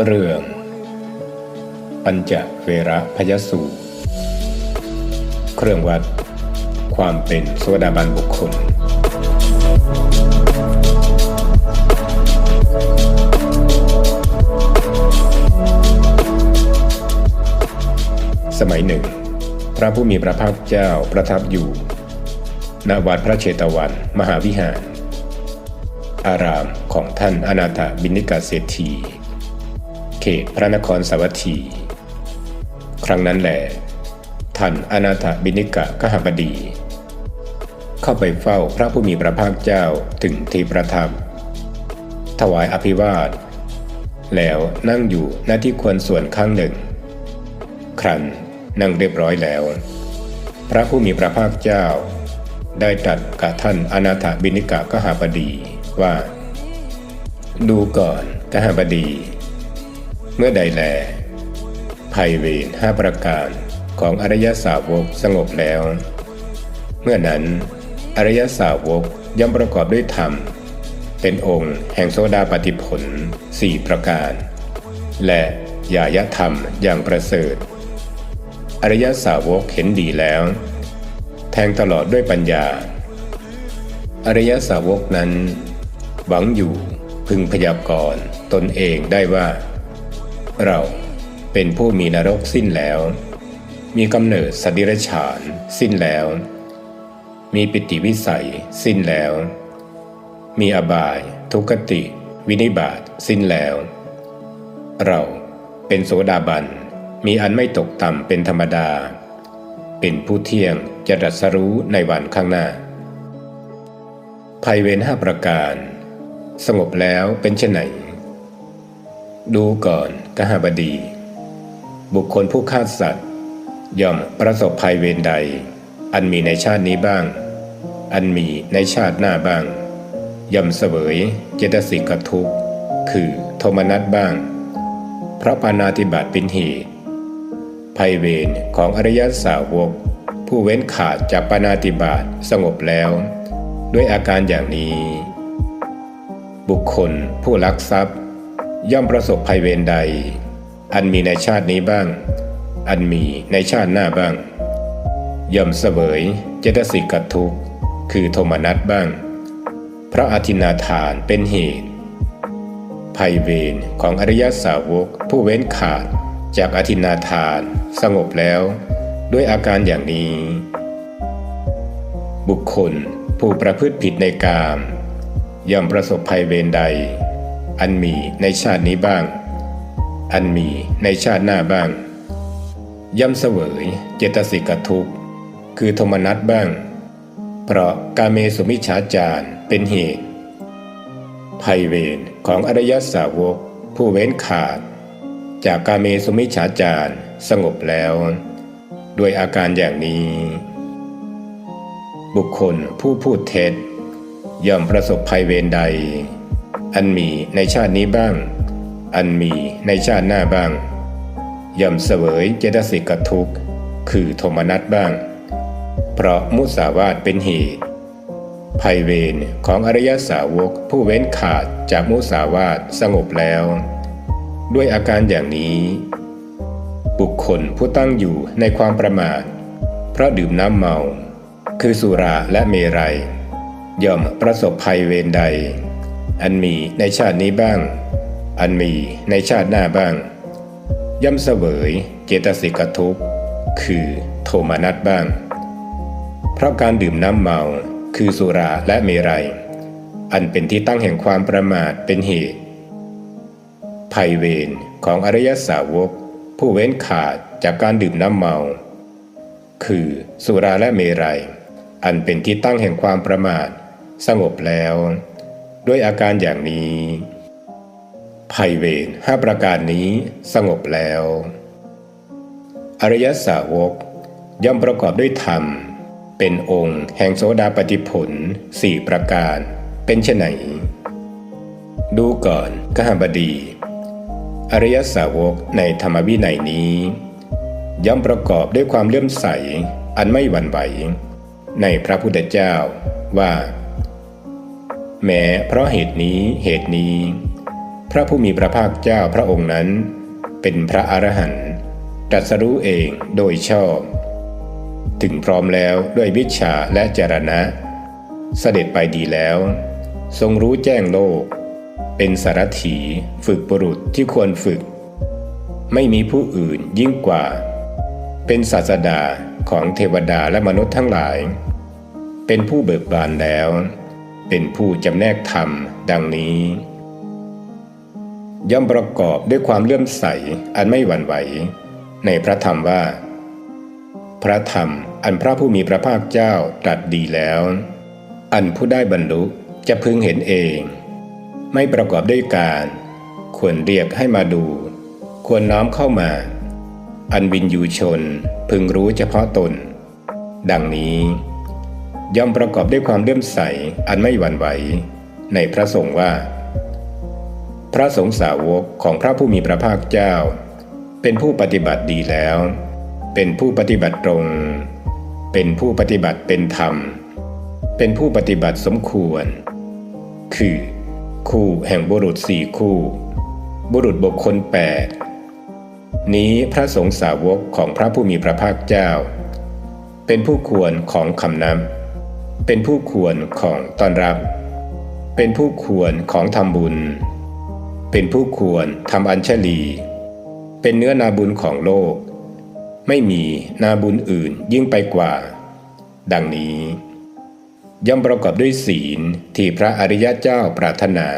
เรื่อง ปัญจเวระพยสูตร เครื่องวัด ความเป็นโสดาบันบุคคล สมัยหนึ่ง พระผู้มีพระภาคเจ้าประทับอยู่ณวัดพระเชตวัน มหาวิหาร อารามของท่านอนาถบิณกาเศรษฐี เขตพระนครสาวัตถี ครั้งนั้นแหละท่านอนาถบิณกะกหบดี เข้าไปเฝ้าพระผู้มีพระภาคเจ้าถึงที่ประทับ ถวายอภิวาท แล้วนั่งอยู่หน้าที่ควรส่วนข้างหนึ่ง ครั้นนั่งเรียบร้อยแล้ว พระผู้มีพระภาคเจ้า ได้ตรัสกับท่านอนาถบิณกะกหบดีว่า ดูก่อนกหบดี เมื่อใดแลภัยเวรห้าประการของอริยสาวกสงบแล้ว เมื่อนั้น อริยสาวกย่อมประกอบด้วยธรรม เป็นองค์แห่งโซดาปฏิผลสี่ประการ และยายธรรมอย่างประเสริฐ อริยสาวกเห็นดีแล้ว แทงตลอดด้วยปัญญา อริยสาวกนั้น หวังอยู่พึงพยากรณ์ตนเองได้ว่า เราเป็นผู้มีนรกสิ้นแล้ว มีกำเนิดสติรฉานสิ้นแล้ว มีปิติวิสัยสิ้นแล้ว มีอบาย ทุกติ วินิบาตสิ้นแล้ว เราเป็นโสดาบัน มีอันไม่ตกต่ำเป็นธรรมดา เป็นผู้เที่ยงจะรัสรู้ในวันข้างหน้า ภัยเวรห้าประการ สงบแล้วเป็นเช่นไหน ดูก่อนกหบดี บุคคลผู้ฆ่าสัตว์ ย่อมประสบภัยเวรใด อันมีในชาตินี้บ้าง อันมีในชาติหน้าบ้าง ย่อมเสวยเจตสิกทุกข์ คือโทมนัสบ้าง เพราะปานาติบาตเป็นเหตุภัยเวรของอริยสาวก ผู้เว้นขาดจากปานาติบาตสงบแล้ว ด้วยอาการอย่างนี้ บุคคลผู้ลักทรัพย์ ย่อมประสบภัยเวรใด อันมีในชาตินี้บ้าง อันมีในชาติหน้าบ้าง ย่อมเสวยเจตสิกทุกข์คือโทมนัสบ้าง เพราะอาทินาทานเป็นเหตุ ภัยเวรของอริยสาวกผู้เว้นขาดจากอาทินาทานสงบแล้ว ด้วยอาการอย่างนี้ บุคคลผู้ประพฤติผิดในกามย่อมประสบภัยเวรใด อันมีในชาตินี้บ้าง อันมีในชาติหน้าบ้าง ย่อมเสวยเจตสิกทุกข์ คือโทมนัสบ้าง เพราะกาเมสุมิชาจารเป็นเหตุ ภัยเวรของอริยสาวกผู้เว้นขาด จากกาเมสุมิชาจารสงบแล้ว ด้วยอาการอย่างนี้ บุคคลผู้พูดเท็จย่อมประสบภัยเวรใด อันมีในชาตินี้บ้าง อันมีในชาติหน้าบ้างย่อมเสวยเจตสิกทุกข์ คือโทมนัสบ้าง เพราะมุสาวาทเป็นเหตุ ภัยเวรของอริยสาวกผู้เว้นขาดจากมุสาวาทสงบแล้ว ด้วยอาการอย่างนี้ บุคคลผู้ตั้งอยู่ในความประมาท เพราะดื่มน้ำเมา คือสุราและเมรัยย่อมประสบภัยเวรใด อันมีในชาตินี้บ้าง อันมีในชาติหน้าบ้าง ย่อมเสวยเจตสิกทุกข์ คือโทมนัสบ้าง เพราะการดื่มน้ำเมาคือสุราและเมรัย อันเป็นที่ตั้งแห่งความประมาทเป็นเหตุ ภัยเวรของอริยสาวก ผู้เว้นขาดจากการดื่มน้ำเมา คือสุราและเมรัย อันเป็นที่ตั้งแห่งความประมาท สงบแล้ว ด้วยอาการอย่างนี้ภัยเวรห้าประการนี้สงบแล้ว อริยสาวกย่อมประกอบด้วยธรรม เป็นองค์แห่งโสดาปฏิผลสี่ประการ เป็นไฉนดูก่อนกหบดี อริยสาวกในธรรมวินัยนี้ ย่อมประกอบด้วยความเลื่อมใสอันไม่หวั่นไหว ในพระพุทธเจ้าว่า แม้เพราะเหตุนี้เหตุนี้ พระผู้มีพระภาคเจ้าพระองค์นั้น เป็นพระอรหันต์ตรัสรู้เองโดยชอบ ถึงพร้อมแล้วด้วยวิชาและจรณะ เสด็จไปดีแล้ว ทรงรู้แจ้งโลก เป็นสารถีฝึกบุรุษที่ควรฝึก ไม่มีผู้อื่นยิ่งกว่า เป็นศาสดาของเทวดาและมนุษย์ทั้งหลาย เป็นผู้เบิกบานแล้ว เป็นผู้จำแนกธรรมดังนี้ ย่อมประกอบด้วยความเลื่อมใสอันไม่หวั่นไหว ในพระธรรมว่า พระธรรมอันพระผู้มีพระภาคเจ้าตรัสดีแล้ว อันผู้ได้บรรลุจะพึงเห็นเอง ไม่ประกอบด้วยการ ควรเรียกให้มาดู ควรน้อมเข้ามา อันวินยูชนพึงรู้เฉพาะตน ดังนี้ ย่อมประกอบด้วยความเลื่อมใสอันไม่หวั่นไหว ในพระสงฆ์ว่า พระสงฆ์สาวกของพระผู้มีพระภาคเจ้า เป็นผู้ปฏิบัติดีแล้ว เป็นผู้ปฏิบัติตรง เป็นผู้ปฏิบัติเป็นธรรม เป็นผู้ปฏิบัติสมควร คือ คู่แห่งบุรุษสี่คู่ บุรุษบุคคลแปดนี้พระสงฆ์สาวกของพระผู้มีพระภาคเจ้า เป็นผู้ควรของคำนำ เป็นผู้ควรของตอนรับ เป็นผู้ควรของทำบุญ เป็นผู้ควรทำอัญชลี เป็นเนื้อนาบุญของโลก ไม่มีนาบุญอื่นยิ่งไปกว่า ดังนี้ ย่อมประกอบด้วยศีลที่พระอริยเจ้าปรารถนา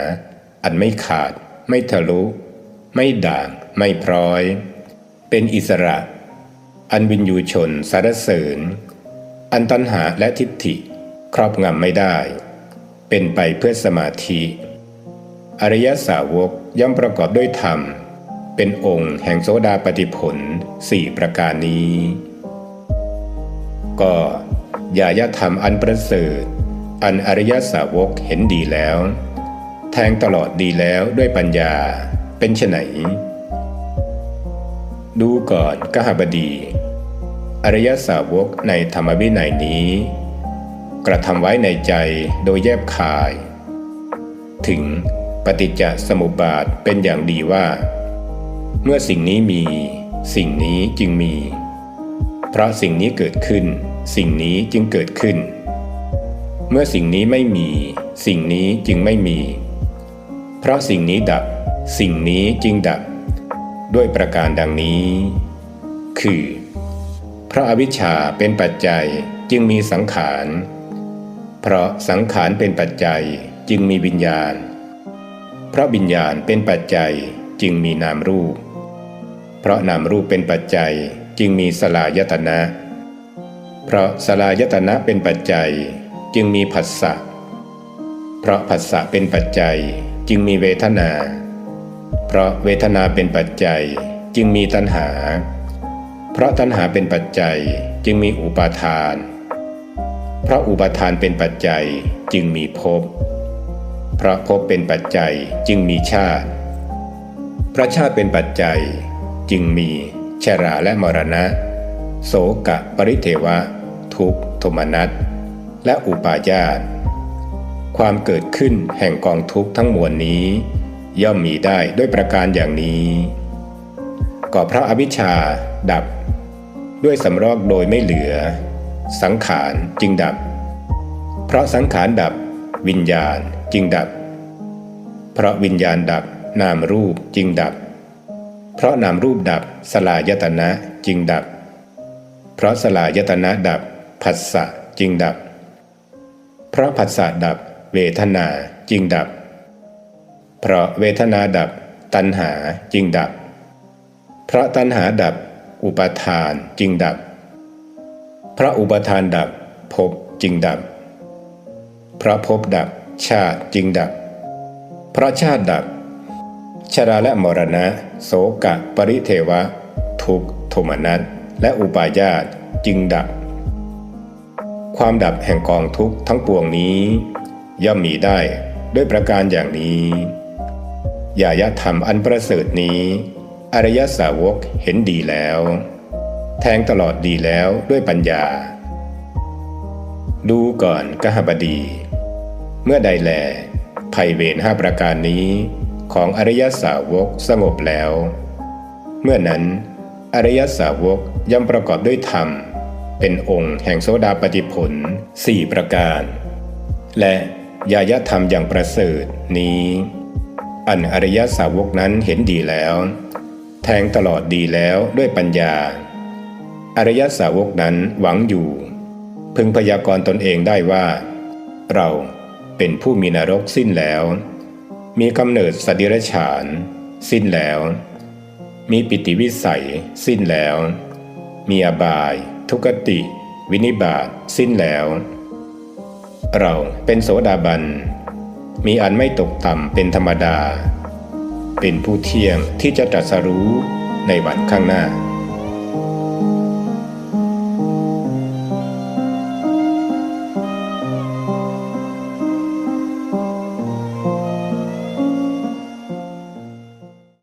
อันไม่ขาด ไม่ทะลุ ไม่ด่าง ไม่พร้อย เป็นอิสระ อันวินยูชนสารเสริญ อันตัณหาและทิฏฐิ ครอบงำไม่ได้ เป็นไปเพื่อสมาธิ อริยสาวกย่อมประกอบด้วยธรรม เป็นองค์แห่งโสดาปฏิผลสี่ประการนี้ ก็ยายธรรมอันประเสริฐ อันอริยสาวกเห็นดีแล้ว แทงตลอดดีแล้วด้วยปัญญาเป็นไฉนดูก่อนกหบดี อริยสาวกในธรรมวินัยนี้ กระทำไว้ในใจโดยแยบคาย ถึงปฏิจจสมุปบาทเป็นอย่างดีว่า เมื่อสิ่งนี้มี สิ่งนี้จึงมี เพราะสิ่งนี้เกิดขึ้น สิ่งนี้จึงเกิดขึ้น เมื่อสิ่งนี้ไม่มี สิ่งนี้จึงไม่มี เพราะสิ่งนี้ดับ สิ่งนี้จึงดับ ด้วยประการดังนี้ คือ เพราะอาวิชชาเป็นปัจจัยจึงมีสังขาร เพราะสังขารเป็นปัจจัยจึงมีวิญญาณ เพราะวิญญาณเป็นปัจจัยจึงมีนามรูป เพราะนามรูปเป็นปัจจัยจึงมีสลายตนะ เพราะสลายตนะเป็นปัจจัยจึงมีผัสสะ เพราะผัสสะเป็นปัจจัยจึงมีเวทนา เพราะเวทนาเป็นปัจจัยจึงมีตัณหา เพราะตัณหาเป็นปัจจัยจึงมีอุปาทาน เพราะอุปทานเป็นปัจจัยจึงมีภพ เพราะภพเป็นปัจจัยจึงมีชาติ พระชาติเป็นปัจจัยจึงมีชราและมรณะ โสกะปริเทวะ ทุกโทมนัสและอุปาญาตความเกิดขึ้นแห่งกองทุกข์ทั้งมวลนี้ ย่อมมีได้ด้วยประการอย่างนี้ก็เพราะอวิชชาดับ ด้วยสำรอกโดยไม่เหลือ สังขารจึงดับ เพราะสังขารดับวิญญาณจึงดับ เพราะวิญญาณดับนามรูปจึงดับ เพราะนามรูปดับสลายตนะจึงดับ เพราะสลายตนะดับผัสสะจึงดับ เพราะผัสสะดับเวทนาจึงดับ เพราะเวทนาดับตัณหาจึงดับ เพราะตัณหาดับอุปาทานจึงดับเพระอุปาทานดับภพจึงดับ พระภพดับชาติจึงดับ พระชาติดับ ชราและมรณะ โสกะ ปริเทวะ ทุกโทมนัสและอุปาญาตจึงดับ ความดับแห่งกองทุกข์ทั้งปวงนี้ ย่อมมีได้ด้วยประการอย่างนี้ยายธรรมอันประเสริฐนี้ อริยสาวกเห็นดีแล้ว แทงตลอดดีแล้วด้วยปัญญา ดูก่อนกหบดี เมื่อใดแลภัยเวรห้าประการนี้ของอริยสาวกสงบแล้ว เมื่อนั้น อริยสาวกย่อมประกอบด้วยธรรม เป็นองค์แห่งโสดาปฏิผลสี่ประการ และยายธรรมอย่างประเสริฐนี้ อันอริยสาวกนั้นเห็นดีแล้ว แทงตลอดดีแล้วด้วยปัญญา อริยสาวกนั้นหวังอยู่ พึงพยากรณ์ตนเองได้ว่า เราเป็นผู้มีนรกสิ้นแล้ว มีกำเนิดสติรฉาน สิ้นแล้ว มีปิติวิสัย สิ้นแล้ว มีอบาย ทุกติ วินิบาตสิ้นแล้ว เราเป็นโสดาบัน มีอันไม่ตกต่ำเป็นธรรมดา เป็นผู้เที่ยงที่จะตรัสรู้ในวันข้างหน้า